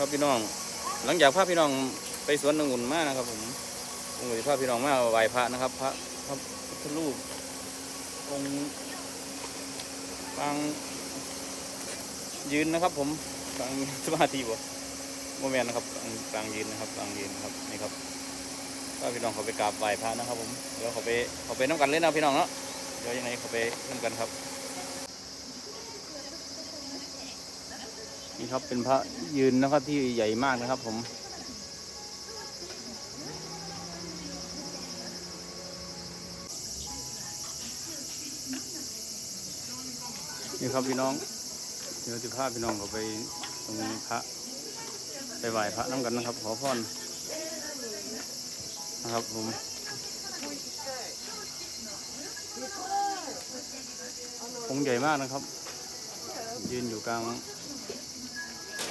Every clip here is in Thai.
ครับพี่น้อง หลังจากพาพี่น้องไปสวนองุ่นมากนะครับ ผมองค์พาพี่น้องมาไหว้พระนะครับ พระพระพุทธรูปองค์ปางยืนนะครับ ผมปางสมาธิบ่โมเมนนะครับปางยืนนะครับปางยืนครับนี่ครับพาพี่น้องเขาไปกราบไหว้พระนะครับ ผมเดี๋ยวเขาไปเขาไปน้ำกันเล่นนะพี่น้องเนาะเดี๋ยวยังไงเขาไปน้ำกันครับ นี่ครับเป็นพระยืนนะครับที่ใหญ่มากนะครับ ผม นี่ครับพี่น้องเดี๋ยวจะพาพี่น้องเขาไปตรงพระไปไหว้พระน้ำกันนะครับ ขอพรนะครับผมองค์ใหญ่มากนะครับ ยืนอยู่กลาง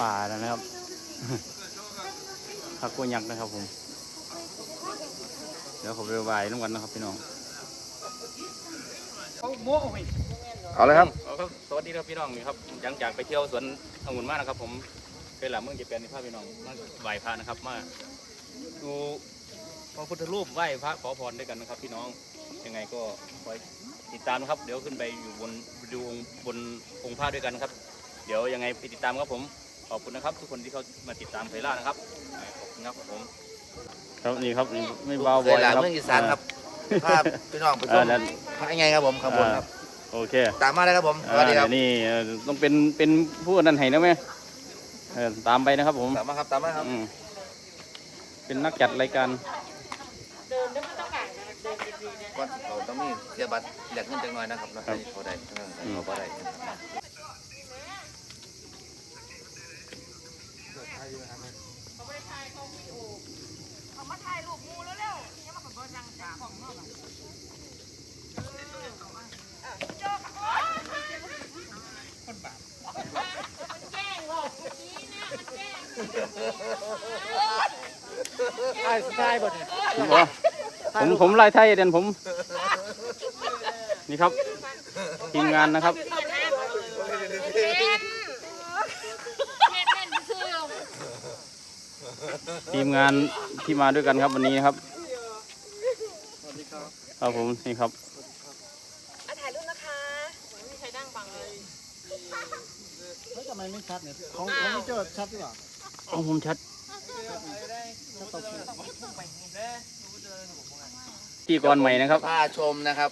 ป่าแล้วนะครับพักกยักษ์นะครับผม เดี๋ยวเขาไปไหว้น้ำกันนะครับพี่น้องเอาเลยครับเอาครับสวัสดีครับพี่น้องนี่ครับหลังจากไปเที่ยวสวนองุ่นมานะครับ ผมเป็นหลังเมืองเจแปนในภาพพี่น้องมาไหว้พระนะครับ มาดูพระพุทธรูปไหว้พระขอพรด้วยกันนะครับ พี่น้องยังไงก็คอยติดตามนะครับ เดี๋ยวขึ้นไปอยู่บนดูองค์บนองค์พระด้วยกันนะครับ เดี๋ยวยังไงไปติดตามครับผม ขอบคุณนะครับ ทุกคนที่เขามาติดตามเพล่านะครับขอบคุณครับผม ครับนี่ครับนี่ไม่เบาเคบ่อยยหลานะครับเมืองอีสานครับภาพพี่น้องไปชเออมนั่นพระยังไงครับผมข้างบนครับ โอเคตามมาเลยครับผมสวัสดีครับ อ่านี่เอ่อต้องเป็นเป็นผู้นันให้นะแม่เออตามไปนะครับผมตามมาครับตามมาครับ อืมเป็นนักจัดรายการ ก่อนเขาต้องมีเสียบัตรแหลกเงินจังหน่อยนะครับนะให้เขาได้เออให้เขาบ่ได้ เอามาถ่ายรูปหมูแล้วเร็วๆยังมาขอเบอร์จังจ้าของเนาะเจ้าค่ะโอ๊ยคนบาปมันแกล้งหรอกเมื่อกี้เนี่ยมันแกล้งใช่ใช่หมดเนี่ยผมผมลายไทยเด่นผม นี่ครับทีมงานนะครับ เห็นไหมเห็นเห็นเล่นซื่อ ทีมงานที่มาด้วยกันครับวันนี้นะครับครับผมนี่ครับอะถ่ายรูปนะคะไม่มีใครนั่งบังเลยเฮ้ยทำไมไม่ชัดเนี่ยของของนี่เจอชัดหรือเปล่าโอ้ผมชัดชัดตกเที่กรใหม่นะครับผ้าชมนะครับ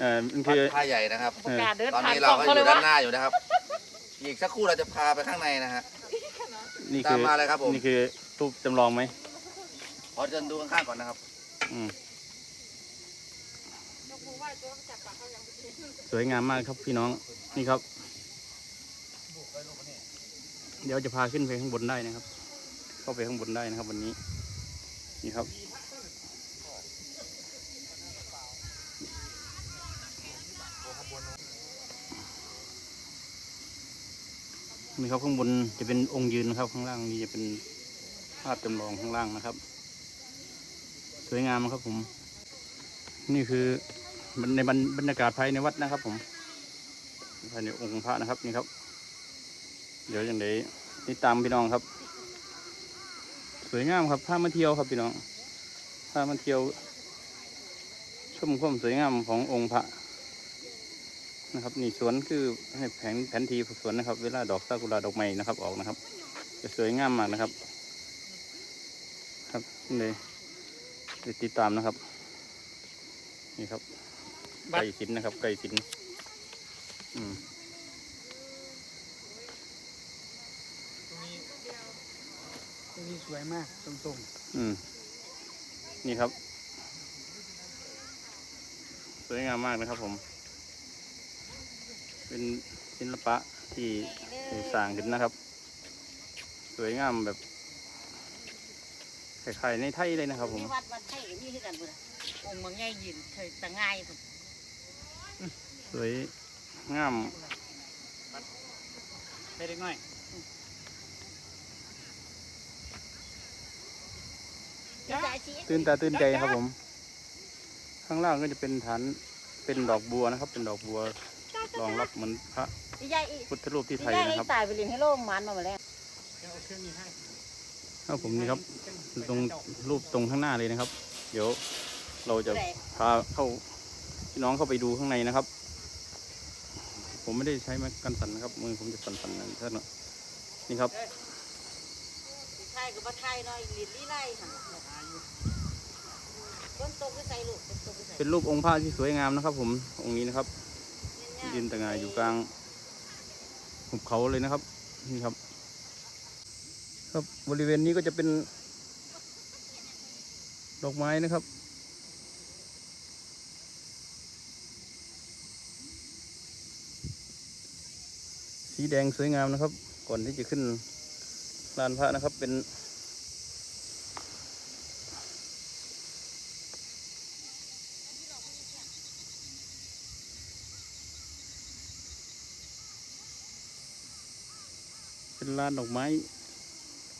เออมันวัคืดอผ้าใหญ่นะครับเออกาเดินตอนผ่านนี้กเราล่องก็อเขาเลยู่ยด้านวะหน้าอยู่นะครับ อีกสักครู่เราจะพาไปข้างในนะฮะนี่ตาคืมอมาเลยครับผมนี่คือ รูปจำลองไหมขอเดินดูข้างๆก่อนนะครับ อืมยกมือไหว้ตัวจับปากเขายังไม่กินสวยงามมากครับพี่น้องนี่ครับ เดี๋ยวจะพาขึ้นไปข้างบนได้นะครับ เข้าไปข้างบนได้นะครับ วันนี้นี่ครับนี่ครับข้างบนจะเป็นองค์ยืนนะครับ ข้างล่างนี่จะเป็น ภาพจำลองข้างล่างนะครับ สวยงามครับผม นี่คือในบรรบรยากาศภายในวัดนะครับ ผมภายในองค์พระนะครับนี่ครับ เดี๋ยวอย่างไรติดตามพี่น้องครับ สวยงามครับพามาเที่ยวครับพี่น้องพามาเที่ยวชมความสวยงามขององค์พระนะครับนี่สวนคือให้แผนแผนทีสวนนะครับ เวลาดอกซากุระดอกไม้นะครับ ออกนะครับ จะสวยงามมากนะครับ ครับนี่เลยเดี๋ยวติดตามนะครับ นี่ครับ ไก่สินนะครับ ไก่สินอืมตัวนี้สวยมากตรงอืม นี่ครับ สวยงามมากนะครับผม เป็นศิลปะที่ที่สร้างขึ้นนะครับ สวยงามแบบ คล้ายๆในไทยเลยนะครับผมวัดวัดไทยก็มีคือกันพุ่นน่ะองค์บางใหญ่ยืนเคยตะง่ายพุ่นสวยงามๆไม่ได้ง่อยจ่ายชีตื่นตาตื่นใจครับผม ข้างล่างก็จะเป็นฐานเป็นดอกบัวนะครับ เป็นดอกบัวรองรับเหมือนพระพี่ใหญ่อีพุทธรูปที่ไทพี่ยใหญ่นะอีครับตายไปเรียนให้โลกมันมาหมดแล้วเอาเครื่องนี้ให้ ครับผมนี่ครับ ตรงรูปตรงข้างหน้าเลยนะครับ เดี๋ยวเราจะพาเข้าพี่น้องเข้าไปดูข้างในนะครับ ผมไม่ได้ใช้ไม้กันสั่นนะครับ มือผมจะสั่นๆนั่นท่านเนอะนี่ครับไทยกับว่าไทยเนาะลินลี่ไล่ค่ะต้นตกก็ใส่ลูกต้นตกก็ใส่เป็นรูปองค์พระที่สวยงามนะครับ ผมองค์นี้นะครับเนี่ยยืนตะงายอยู่กลางหุบเขาเลยนะครับ นี่ครับ ครับบริเวณนี้ก็จะเป็น ดอกไม้นะครับ สีแดงสวยงามนะครับ ก่อนที่จะขึ้นลานพระนะครับเป็นเป็นลานดอกไม้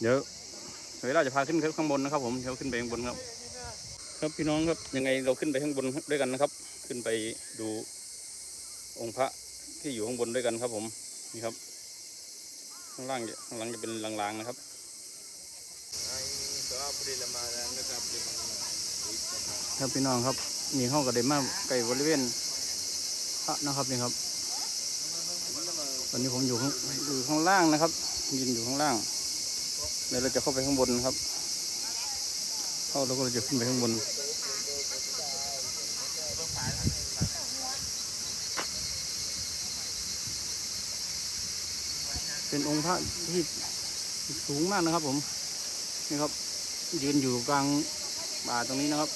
เดี๋ยวเดี๋ยวเราจะพาขึ้นข้างบนนะครับ ผมเดี๋ยวขึ้นไปข้างบนครับ ครับพี่น้องครับยังไงเราขึ้นไปข้างบนด้วยกันนะครับ ขึ้นไปดูองค์พระที่อยู่ข้างบนด้วยกันครับ ผมนี่ครับ ข้างล่างจะข้างหลังจะเป็นลางๆนะครับครับพี่น้องครับมีห้องกระเด็นมาใกล้บริเวณพระนะครับนี่ครับ ตอนนี้ผมอยู่ข้างอยู่ข้างล่างนะครับยืนอยู่ข้างล่าง เดี๋ยวเราจะเข้าไปข้างบนครับ เข้าแล้วก็เราจะขึ้นไปข้างบนเป็นองค์พระที่สูงมากนะครับผม นี่ครับ ยืนอยู่กลางป่าตรงนี้นะครับ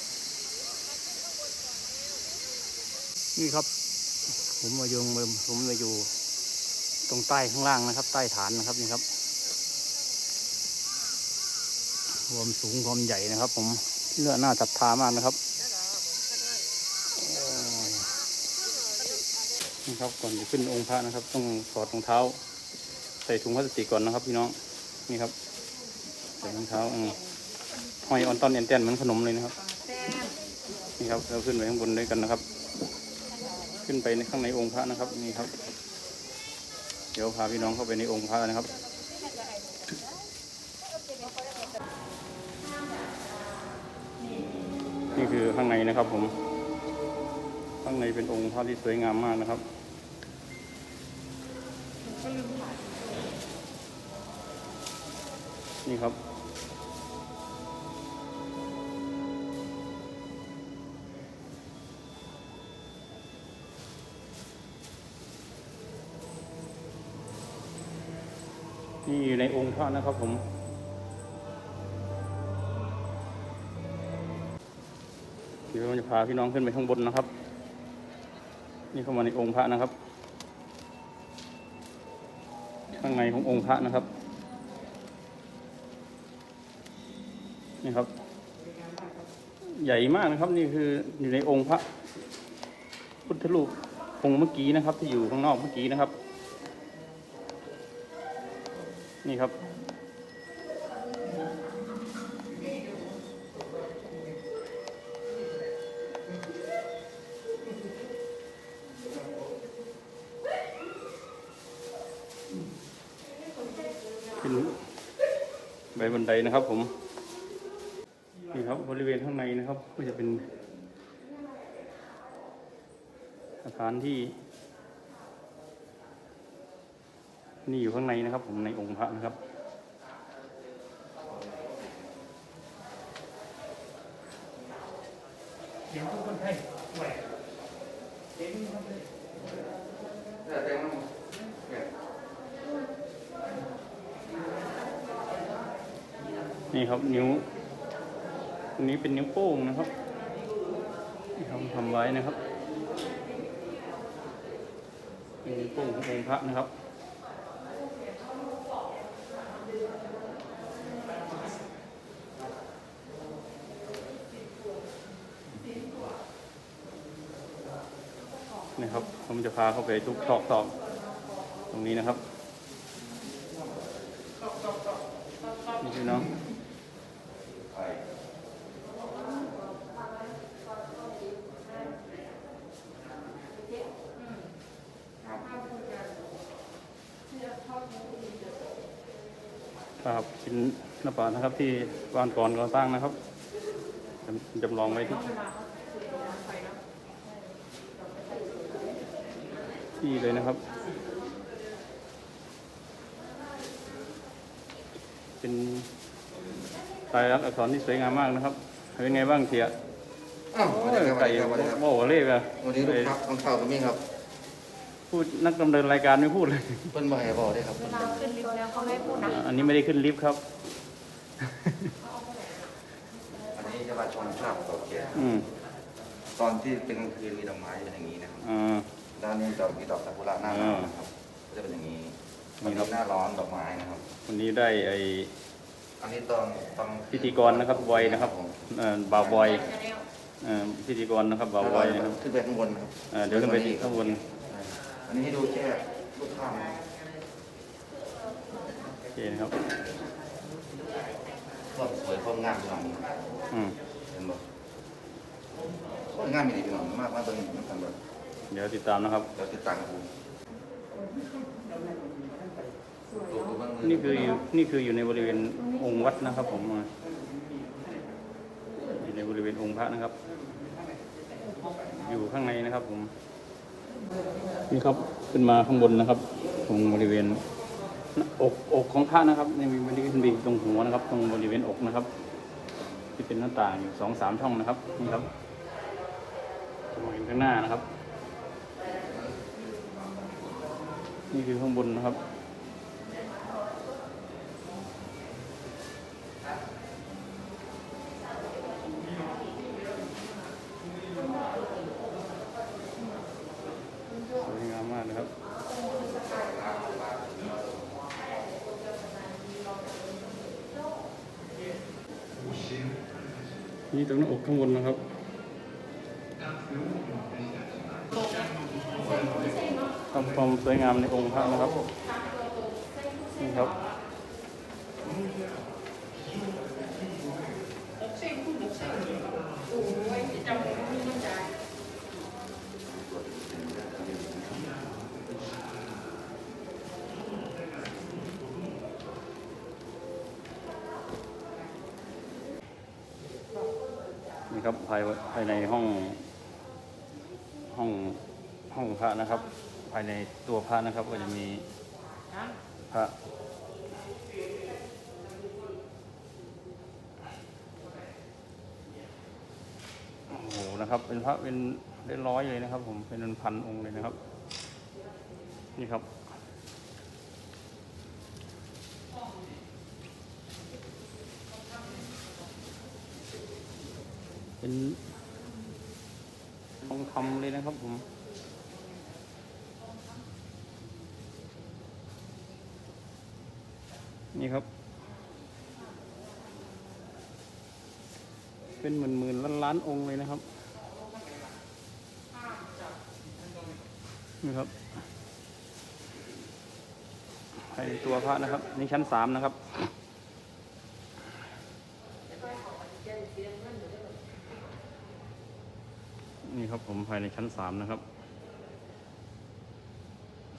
นี่ครับ ผมมาอยู่ผมมาอยู่ตรงใต้ข้างล่างนะครับ ใต้ฐานนะครับนี่ครับ ความสูงความใหญ่นะครับ ผมเลือหน้าศรัทธามากนะครับนี่ครับก่อนจะขึ้นองค์พระนะครับ ต้องถอดรองเท้า ใส่ถุงพลาสติกก่อนนะครับ พี่น้องนี่ครับใส่รองเท้าอืมห้อยออนตอนเอ็นเตนเหมือนขนมเลยนะครับ นี่ครับเราขึ้นไปข้างบนด้วยกันนะครับ ขึ้นไปในข้างในองค์พระนะครับ นี่ครับ เดี๋ยวพาพี่น้องเข้าไปในองค์พระนะครับ นี่คือข้างในนะครับผม ข้างในเป็นองค์พระที่สวยงามมากนะครับนี่ครับ นี่อยู่ในองค์พระนะครับผม ดี๋ยวเราจะพาพี่น้องขึ้นไปข้างบนนะครับ นี่เข้ามาในองค์พระนะครับ ข้างในขององค์พระนะครับ นี่ครับ ใหญ่มากนะครับนี่คืออยู่ในองค์พระพุทธรูปองค์เมื่อกี้นะครับ ที่อยู่ข้างนอกเมื่อกี้นะครับ นี่ครับ เป็นใบบันไดนะครับ ผมนี่ครับบริเวณข้างในนะครับ ก็จะเป็นสถานที่ นี่อยู่ข้างในนะครับ ผมในองค์พระนะครับ นี่ครับนิ้วอันนี้เป็นนิ้วโป้งนะครับทำทำไว้นะครับนนิ้วโป้งขององค์พระนะครับนะครับผมจะพาเข้าไปทุกชอกซอกตรงนี้นะครับนี่คือน้อง ครับเป็นหน้าป่านะครับ ที่บ้านก่อนก่อสร้างนะครับจำจำลองไว้ที่ที่เลยนะครับ เป็นลายลักษณ์อักษรที่สวยงามมากนะครับ เป็นไงบ้างเสียอ้าวสวัสดีครับสวัไก่สดีครับสวัสดีครับโม่เล่กอะวันนี้ลูกครับของเข่าก็มีครับ พูดนักดำเนินรายการไม่พูดเลย เพิ่นบ่ให้บอกได้ครับเวลาขึ้นลิฟต์แล้วเขาไม่พูดนะอันนี้ไม่ได้ขึ้นลิฟต์ครับ อันนี้จะมาชมภาพเก่าแก่อืมตอนที่เป็นกลางคืนมีดอกไม้เป็นอย่างนี้นะครับอ่า ด้านนี้ดอกมีดอกซากุระหน้าหนาวนะครับก็จะเป็นอย่างนี้วันนี้หน้าร้อนดอกไม้นะครับ วันนี้ได้ไออันนี้ตอนตอนพิธีกรนะครับบอยนะครับเอ่อบ่าวบอยเอ่อพิธีกรนะครับบ่าวบอยนะครับ ขึ้นไปข้างบนครับเอ่อเดี๋ยวขึ้นไปที่ข้างบน อันนี้ให้ดูแค่รูปภาพนะครับโอเคนะครับ ความสวยความงามของอืม เห็นบ่โอ้ยงามมีดีพี่น้องมากมากเบิ่งนำกันเบิ่งเดี๋ยวติดตามนะครับเดี๋ยวติดตามกันดูตัวตัวเบิ่งมืนี่คืออยู่นี่คืออยู่ในบริเวณองค์วัดนะครับผมอยู่ในบริเวณองค์พระนะครับ อยู่ข้างในนะครับผม นี่ครับขึ้นมาข้างบนนะครับ ตรงบริเวณอกอกของพระนะครับนี่มีมันนี่ขึ้นไปตรงหัวนะครับ ตรงบริเวณอกนะครับ ที่เป็นหน้าต่างอยู่สองสามช่องนะครับนี่ครับจะมองเห็นข้างหน้านะครับ นี่คือข้างบนนะครับ สวยงามมากนะครับ นี่ตรงหน้าอกข้างบนนะครับทำความสวยงามในองค์พระนะครับนี่ครับ นี่ครับ ภายในห้องห้องห้องพระนะครับ ภายในตัวพระนะครับ ก็จะมีพระโอ้โหนะครับ เป็นพระเป็นได้ร้อยเลยนะครับ ผมเป็นพันองค์เลยนะครับ นี่ครับเป็น องคำเลยนะครับผมนี่ครับ เป็นหมื่นหมื่นล้านล้านองค์เลยนะครับ นี่ครับภายในตัวพระนะครับ นี่ชั้นสามนะครับ นี่ครับ ผมภายในชั้นสามนะครับ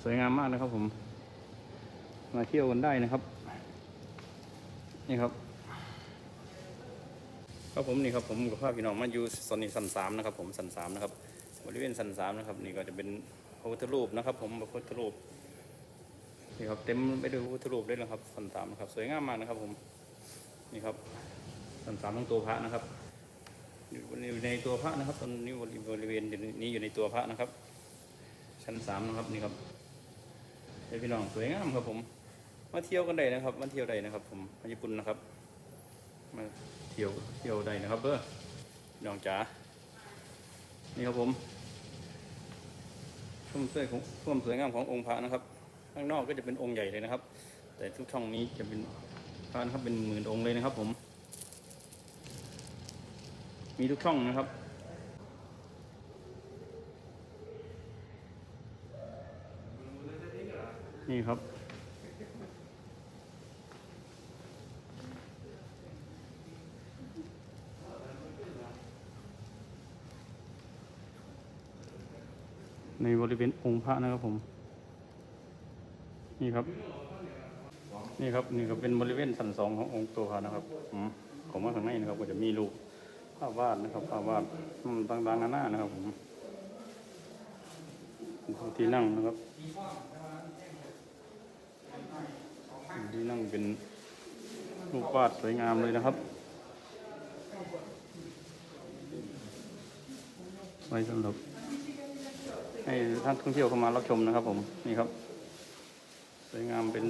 สวยงามมากนะครับผม มาเที่ยวกันได้นะครับ นี่ครับ ครับผมนี่ครับผมกับภาพพี่น้องมาอยู่โซนนี้สันสามนะครับ ผมสันสามนะครับบริเวณสันสามนะครับนี่ก็จะเป็นพระพุทธรูปนะครับ ผมพระพุทธรูปนี่ครับเต็มไปด้วยพระพุทธรูปด้วยนะครับสันสามนะครับ สวยงามมากนะครับ ผมนี่ครับสันสามทั้งตัวพระนะครับ อยู่ในตัวพระนะครับ ตอนนี้บริเวณนี้อยู่ในตัวพระนะครับ ชั้นสามนะครับนี่ครับเดี๋ยวพี่น้องสวยงามครับผมมาเที่ยวกันได้นะครับมาเที่ยวได้นะครับ ผมมาญี่ปุ่นนะครับมาเที่ยวเที่ยวได้นะครับเด้อพี่น้องจ๋านี่ครับผมชมสวยของความสวยงามขององค์พระนะครับ ข้างนอกก็จะเป็นองค์ใหญ่เลยนะครับ แต่ทุกช่องนี้จะเป็นพระนะครับเป็นหมื่นองค์เลยนะครับ ผม มีทุกช่องนะครับนี่ครับ ในบริเวณองค์พระนะครับผม นี่ครับ นี่ครับ นี่ก็เป็นบริเวณสันสองขององค์ตัวพระนะครับ อืมผมว่าข้างในนะครับ ก็จะมีรูป ภาพวาดนะครับภาพวาดต่างๆนานานะครับผมที่นั่งนะครับที่นั่งเป็นรูปวาดสวยงามเลยนะครับไว้สำหรับให้ท่านท่องเที่ยวเข้ามารับชมนะครับ ผมนี่ครับ สวยงามเป็น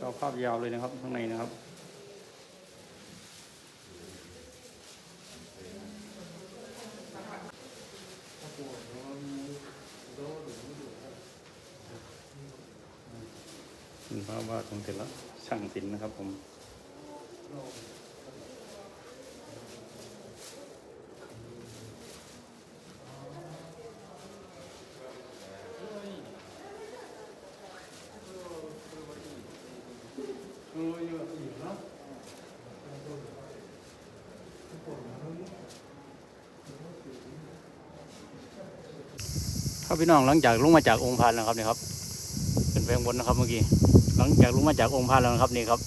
จอภาพยาวเลยนะครับข้างในนะครับ เป็นภาพวาดของแต่ละช่างศิลป์นะครับผมครับพี่น้องหลังจากลงมาจากองค์พานแล้วครับเนี่ยครับเป็นแปลงบนนะครับเมื่อกี้ ลังจากลงมาจากองค์พานแล้วนะครับนี่ครับ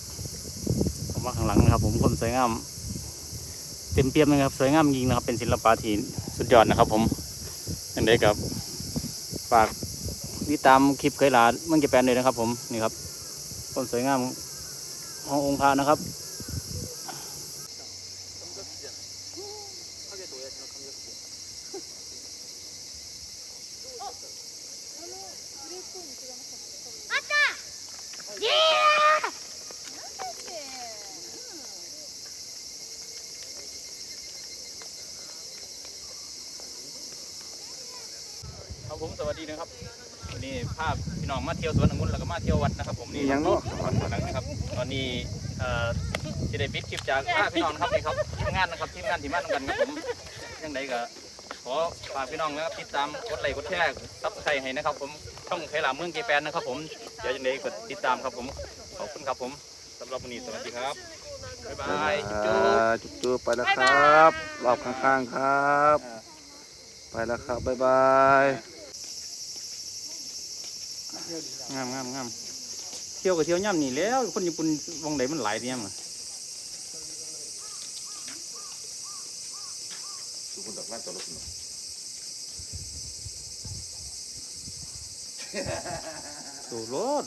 ผมมาข้างหลังนะครับ ผมคนสวยงามเต็มเปี่ยมนะครับ สวยงามจริงนะครับ เป็นศิลปะที่สุดยอดนะครับ ผมยังไงกับฝากติดตามคลิปเคยหลานเมืองญี่ปุ่นเลยนะครับ ผมนี่ครับคนสวยงามขององค์พระนะครับเย้ ครับผมสวัสดีนะครับวันนี้ภาพพี่น้องมาเที่ยวสวนองุ่นแล้วก็มาเที่ยววัดนะครับผมนี่ยังเนาะวัดหลังนะครับ ตอนนี้เอ่อจะได้ปิดคลิปจากภาพพี่น้องนะครับนี่ครับทีมงานนะครับทีมงานที่มาทำกันครับผมยังไงก็ ขอฝากพี่น้องนะครับติดตามกดไลค์กดแชร์ซับสไครต์ให้นะครับผมช่องไคลาเมืองเกแปนนะครับผมเดี๋ยวยังไงกดติดตามครับผมขอบคุณครับผมสำหรับวันนี้สวัสดีครับบ๊ายบายจุ๊บจุ๊บจุ๊บไปแล้วครับรอบข้างๆครับ ไปแล้วครับบ๊ายบายงามงามงามเที่ยวกับเที่ยวย่ำนี่แหล้ว คนญี่ปุ่นวงไหนมันหลายเนี่ยมั้งทุกคนดอกไม้ตัวรถหนูสูรถ tulod